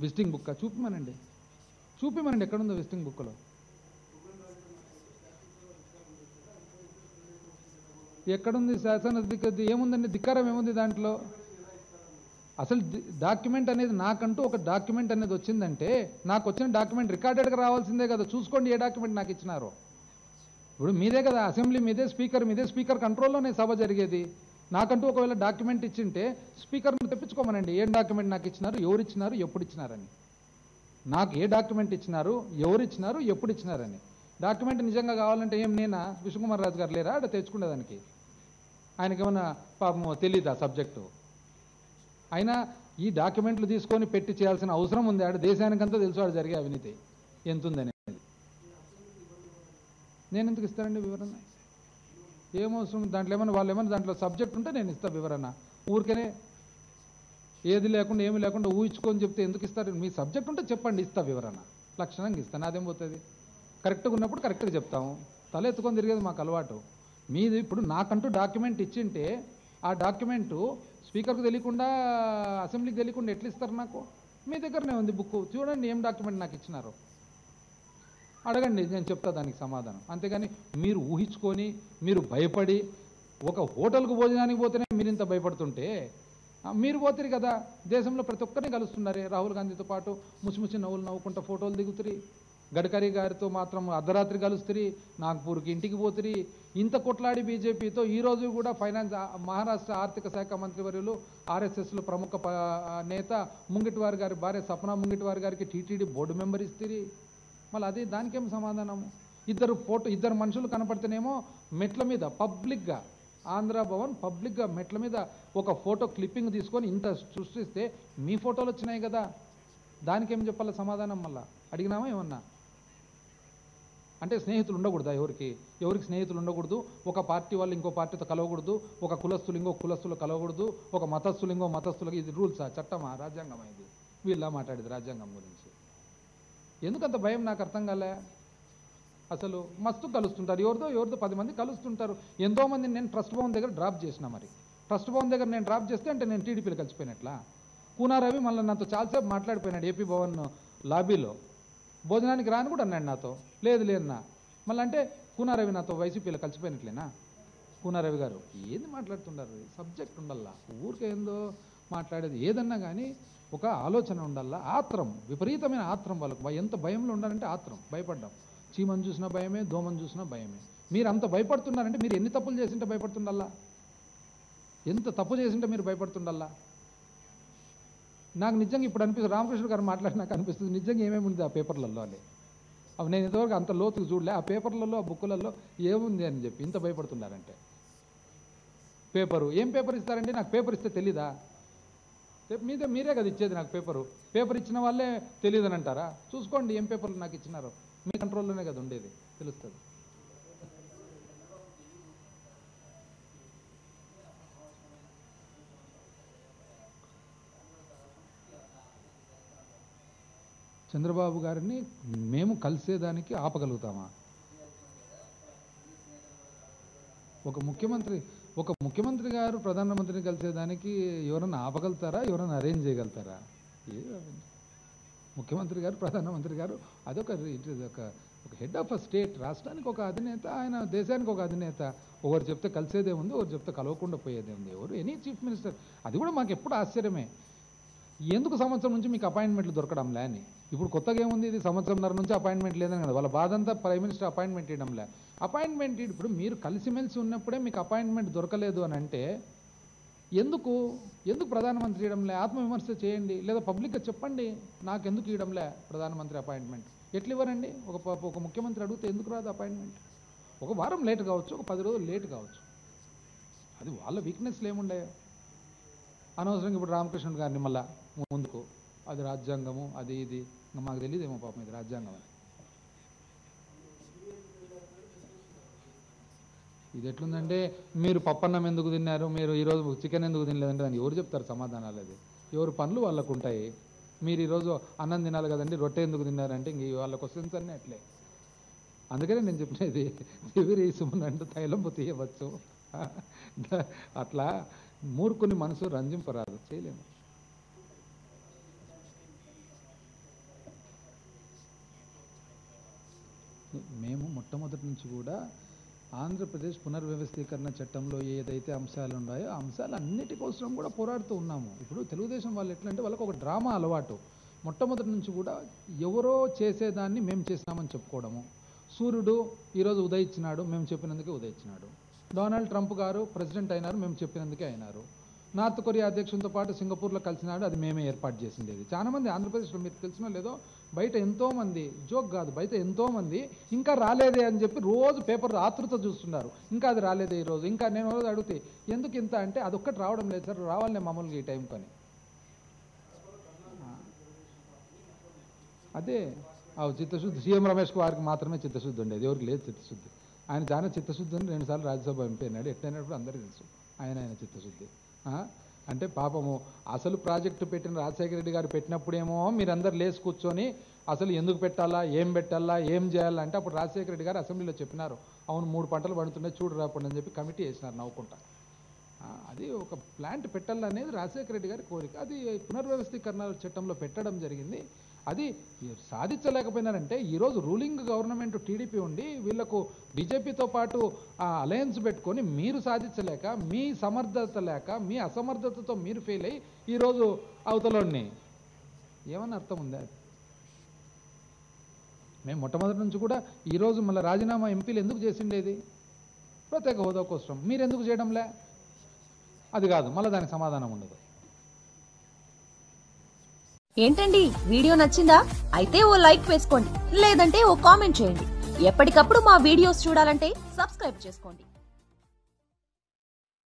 Visiting book చూపిమనండి. చూపిమనండి ఎక్కడుందో visiting బుక్లో ఎక్కడుంది శాసన ఏముందండి? ధిక్కారం ఏముంది దాంట్లో? అసలు డాక్యుమెంట్ అనేది నాకంటూ ఒక డాక్యుమెంట్ అనేది వచ్చిందంటే నాకు వచ్చిన డాక్యుమెంట్ రికార్డెడ్గా రావాల్సిందే కదా. చూసుకోండి ఏ డాక్యుమెంట్ నాకు ఇచ్చినారో. ఇప్పుడు మీదే కదా అసెంబ్లీ మీదే స్పీకర్ మీదే స్పీకర్ కంట్రోల్లోనే సభ జరిగేది. నాకంటూ ఒకవేళ డాక్యుమెంట్ ఇచ్చింటే స్పీకర్ను తెప్పించుకోమనండి. ఏం డాక్యుమెంట్ నాకు ఇచ్చినారు ఎవరు ఇచ్చినారు ఎప్పుడు ఇచ్చినారని. నాకు ఏ డాక్యుమెంట్ ఇచ్చినారు ఎవరు ఇచ్చినారు ఎప్పుడు ఇచ్చినారని. డాక్యుమెంట్ నిజంగా కావాలంటే ఏం నేనా? విష్ణుకుమార్ రాజు గారు లేరా? అక్కడ తెచ్చుకునేదానికి. ఆయనకి ఏమన్నా పాపం తెలీదా సబ్జెక్టు? అయినా ఈ డాక్యుమెంట్లు తీసుకొని పెట్టి చేయాల్సిన అవసరం ఉంది. ఆడ దేశానికంతా తెలుసు ఆడ జరిగే అవినీతి. ఎంత నేను ఎందుకు ఇస్తానండి వివరణ? ఏమవసరం దాంట్లో ఏమైనా వాళ్ళు ఏమైనా దాంట్లో సబ్జెక్ట్ ఉంటే నేను ఇస్తా వివరణ. ఊరికనే ఏది లేకుండా ఏమి లేకుండా ఊహించుకొని చెప్తే ఎందుకు ఇస్తారు? మీ సబ్జెక్ట్ ఉంటే చెప్పండి ఇస్తా వివరణ. లక్షణంగా ఇస్తాను అదేం పోతుంది? కరెక్ట్గా ఉన్నప్పుడు కరెక్ట్గా చెప్తాము. తల ఎత్తుకొని తిరిగేది మాకు అలవాటు. మీది ఇప్పుడు నాకంటూ డాక్యుమెంట్ ఇచ్చింటే ఆ డాక్యుమెంటు స్పీకర్కు తెలియకుండా అసెంబ్లీకి తెలియకుండా ఎట్లా ఇస్తారు నాకు? మీ దగ్గరనే ఉంది బుక్ చూడండి ఏం డాక్యుమెంట్ నాకు ఇచ్చినారు. అడగండి నేను చెప్తా దానికి సమాధానం. అంతేగాని మీరు ఊహించుకొని మీరు భయపడి ఒక హోటల్కు భోజనానికి పోతేనే మీరు ఇంత భయపడుతుంటే మీరు పోతారు కదా దేశంలో ప్రతి ఒక్కరిని కలుస్తున్నారే రాహుల్ గాంధీతో పాటు ముసిముసి నవ్వులు నవ్వుకుంటా ఫోటోలు దిగుతురి గడ్కరీ గారితో మాత్రం అర్ధరాత్రి కలుస్తురి నాగ్పూర్కి ఇంటికి పోతురి ఇంత కొట్లాడి బీజేపీతో ఈరోజు కూడా ఫైనాన్స్ మహారాష్ట్ర ఆర్థిక శాఖ మంత్రివర్యులు ఆర్ఎస్ఎస్లో ప్రముఖ నేత ముంగిటివారి గారి భార్య సపనా ముంగిటివారి గారికి టీటీడీ బోర్డు మెంబర్ ఇస్తుంది మళ్ళీ అది దానికేం సమాధానము? ఇద్దరు ఫోటో ఇద్దరు మనుషులు కనపడితేనేమో మెట్ల మీద పబ్లిక్గా ఆంధ్ర భవన్ పబ్లిక్గా మెట్ల మీద ఒక ఫోటో క్లిప్పింగ్ తీసుకొని ఇంత సృష్టిస్తే మీ ఫోటోలు వచ్చినాయి కదా? దానికేం చెప్పాలి సమాధానం మళ్ళా? అడిగినామా ఏమన్నా? అంటే స్నేహితులు ఉండకూడదా ఎవరికి? ఎవరికి స్నేహితులు ఉండకూడదు? ఒక పార్టీ వాళ్ళు ఇంకో పార్టీతో కలవకూడదు? ఒక కులస్తులు ఇంకో కులస్తులు కలవకూడదు? ఒక మతస్థులు ఇంకో మతస్థులకు ఇది రూల్సా? చట్టమా? రాజ్యాంగమా ఇది? వీళ్ళ మాట్లాడేది రాజ్యాంగం గురించి. ఎందుకంత భయం నాకు అర్థం కాలే? అసలు మస్తు కలుస్తుంటారు. ఎవరిదో ఎవరిదో పది మంది కలుస్తుంటారు. ఎంతో మంది నేను ట్రస్ట్ భవన్ దగ్గర డ్రాప్ చేసిన మరి. ట్రస్ట్ భవన్ దగ్గర నేను డ్రాప్ చేస్తే అంటే నేను టీడీపీలో కలిసిపోయినట్లా? కూనారవి మళ్ళీ నాతో చాలాసేపు మాట్లాడిపోయినాడు ఏపీ భవన్ లాబీలో. భోజనానికి రాని కూడా అన్నాడు నాతో. లేదు లేదన్నా మళ్ళీ అంటే కూనారవి నాతో వైసీపీలో కలిసిపోయినట్లేనా? కూనారవి గారు ఏంది మాట్లాడుతుండారు సబ్జెక్ట్ ఉండల్లా ఊరికే ఏందో మాట్లాడేది. ఏదన్నా కానీ ఒక ఆలోచన ఉండాలా ఆత్రం విపరీతమైన ఆత్రం వాళ్ళకు. ఎంత భయంలో ఉండాలంటే ఆత్రం భయపడ్డాం. చీమను చూసినా భయమే దోమను చూసినా భయమే. మీరు అంత భయపడుతున్నారంటే మీరు ఎన్ని తప్పులు చేసింటే భయపడుతుండల్లా ఎంత తప్పు చేసింటే మీరు భయపడుతుండల్లా నాకు నిజంగా ఇప్పుడు అనిపిస్తుంది రామకృష్ణ గారు మాట్లాడి నాకు అనిపిస్తుంది నిజంగా ఏమేమి ఉంది ఆ పేపర్లలో అని. అవి నేను ఇంతవరకు అంత లోతుకు చూడలే ఆ పేపర్లలో ఆ బుక్కులలో ఏముంది అని చెప్పి ఇంత భయపడుతున్నారంటే. పేపరు ఏం పేపర్ ఇస్తారంటే నాకు పేపర్ ఇస్తే తెలీదా? రేపు మీదే మీరే కదా ఇచ్చేది నాకు పేపరు. పేపర్ ఇచ్చిన వాళ్ళే తెలియదని అంటారా చూసుకోండి ఏం పేపర్లు నాకు ఇచ్చినారో. మీ కంట్రోల్లోనే కదా ఉండేది తెలుస్తుంది. చంద్రబాబు గారిని మేము కలిసేదానికి ఆపగలుగుతామా? ఒక ముఖ్యమంత్రి ఒక ముఖ్యమంత్రి గారు ప్రధానమంత్రిని కలిసేదానికి ఎవరైనా ఆపగలుగుతారా? ఎవరన్నా అరేంజ్ చేయగలుగుతారా? ఏ ముఖ్యమంత్రి గారు ప్రధానమంత్రి గారు అదొక ఇట్ ఇస్ ఒక ఒక హెడ్ ఆఫ్ అ స్టేట్ రాష్ట్రానికి ఒక అధినేత ఆయన దేశానికి ఒక అధినేత. ఒకరు చెప్తే కలిసేదే ఉంది ఒకరు చెప్తే కలవకుండా పోయేదే ఉంది. ఎవరు ఎనీ చీఫ్ మినిస్టర్ అది కూడా మాకు ఎప్పుడు ఆశ్చర్యమే. ఎందుకు సంవత్సరం నుంచి మీకు అపాయింట్మెంట్లు దొరకడంలే అని. ఇప్పుడు కొత్తగా ఏముంది? ఇది సంవత్సరంన్నర నుంచి అపాయింట్మెంట్ లేదని కదా. వాళ్ళ బాధంతా ప్రైమ్ మినిస్టర్ అపాయింట్మెంట్ ఇవ్వడంలే. అపాయింట్మెంట్ ఇప్పుడు మీరు కలిసిమెలిసి ఉన్నప్పుడే మీకు అపాయింట్మెంట్ దొరకలేదు అని అంటే ఎందుకు? ఎందుకు ప్రధానమంత్రి ఇవ్వడంలే? ఆత్మవిమర్శ చేయండి. లేదా పబ్లిక్గా చెప్పండి. నాకు ఎందుకు ఇవ్వడంలే ప్రధానమంత్రి అపాయింట్మెంట్ ఎట్లు ఇవ్వరండి? ఒక ప- ఒక ముఖ్యమంత్రి అడిగితే ఎందుకు రాదు అపాయింట్మెంట్? ఒక వారం లేట్ కావచ్చు ఒక పది రోజులు లేట్ కావచ్చు. అది వాళ్ళ వీక్నెస్లు ఏముండే? అనవసరంగా ఇప్పుడు రామకృష్ణుడు గారిని మళ్ళా ముందుకు. అది రాజ్యాంగము అది ఇది. మాకు తెలియదేమో పాపం ఇది రాజ్యాంగం అని. ఇది ఎట్లుందంటే మీరు పప్పన్నం ఎందుకు తిన్నారు? మీరు ఈరోజు చికెన్ ఎందుకు తినలేదంటే దాన్ని ఎవరు చెప్తారు సమాధానాలు అది? ఎవరు పనులు వాళ్ళకు ఉంటాయి. మీరు ఈరోజు అన్నం తినాలి కదండి రొట్టె ఎందుకు తిన్నారంటే ఇంక వాళ్ళ క్వశ్చన్స్ అన్నీ అట్లే. అందుకనే నేను చెప్పినది తివిరి సుమన్ అంటే తైలంపు తీయవచ్చు అట్లా మూర్ఖుని మనసు రంజింపరాదు చేయలేము మేము మొట్టమొదటి నుంచి కూడా ఆంధ్రప్రదేశ్ పునర్వ్యవస్థీకరణ చట్టంలో ఏదైతే అంశాలు ఉన్నాయో ఆ అంశాలు అన్నిటి కోసం కూడా పోరాడుతూ ఉన్నాము. ఇప్పుడు తెలుగుదేశం వాళ్ళు ఎట్లంటే వాళ్ళకి ఒక డ్రామా అలవాటు. మొట్టమొదటి నుంచి కూడా ఎవరో చేసేదాన్ని మేము చేసినామని చెప్పుకోవడము. సూర్యుడు ఈరోజు ఉదయించినాడు మేము చెప్పినందుకే ఉదయించినాడు డొనాల్డ్ ట్రంప్ గారు ప్రెసిడెంట్ అయినారు మేము చెప్పినందుకే అయినారు. నార్త్ కొరియా అధ్యక్షునితో పాటు సింగపూర్లో కలిసినాడు అది మేమే ఏర్పాటు చేసిండేది. చాలామంది ఆంధ్రప్రదేశ్లో మీకు తెలిసినో లేదో బయట ఎంతోమంది జోక్ కాదు బయట ఎంతోమంది ఇంకా రాలేదే అని చెప్పి రోజు పేపర్ ఆతృత చూస్తున్నారు. ఇంకా అది రాలేదే ఈరోజు ఇంకా నేను రోజు అడిగితే ఎందుకు ఇంత? అంటే అదొక్కటి రావడం లేదు సార్ రావాలనే మామూలుగా ఈ టైం పని. అదే అవు చిత్తశుద్ధి సీఎం రమేష్ వారికి మాత్రమే చిత్తశుద్ధి ఉండేది. ఎవరికి లేదు చిత్తశుద్ధి. ఆయన చాలా చిత్తశుద్ధి అని రెండుసార్లు రాజ్యసభ ఎంపీ అన్నాడు ఎట్లయినప్పుడు అందరికీ తెలుసు. ఆయన ఆయన చిత్తశుద్ధి. అంటే పాపము అసలు ప్రాజెక్టు పెట్టిన రాజశేఖర రెడ్డి గారు పెట్టినప్పుడేమో మీరందరు లేచి కూర్చొని అసలు ఎందుకు పెట్టాలా ఏం పెట్టాలా ఏం చేయాలా అంటే అప్పుడు రాజశేఖర రెడ్డి గారు అసెంబ్లీలో చెప్పినారు. అవును మూడు పంటలు పండుతున్నాయి చూడు రాకుండా అని చెప్పి కమిటీ వేసినారు నవ్వుకుంటా. అది ఒక ప్లాంట్ పెట్టాలనేది రాజశేఖర రెడ్డి గారి కోరిక. అది పునర్వ్యవస్థీకరణ చట్టంలో పెట్టడం జరిగింది. అది సాధించలేకపోయినారంటే ఈరోజు రూలింగ్ గవర్నమెంట్ టీడీపీ ఉండి వీళ్ళకు బీజేపీతో పాటు అలయన్స్ పెట్టుకొని మీరు సాధించలేక మీ సమర్థత లేక మీ అసమర్థతతో మీరు ఫెయిల్ అయ్యి ఈరోజు అవతలోని ఏమన్నా అర్థం ఉందా? మేము మొట్టమొదటి నుంచి కూడా ఈరోజు మళ్ళీ రాజీనామా ఎంపీలు ఎందుకు చేసిండేది? ప్రత్యేక హోదా కోసం. మీరు ఎందుకు చేయడంలే? అది కాదు మళ్ళీ దానికి సమాధానం ఉండదు. ఏంటండి వీడియో నచ్చిందా? అయితే ఓ లైక్ వేసుకోండి లేదంటే ఓ కామెంట్ చేయండి. ఎప్పటికప్పుడు మా వీడియోస్ చూడాలంటే సబ్స్క్రైబ్ చేసుకోండి.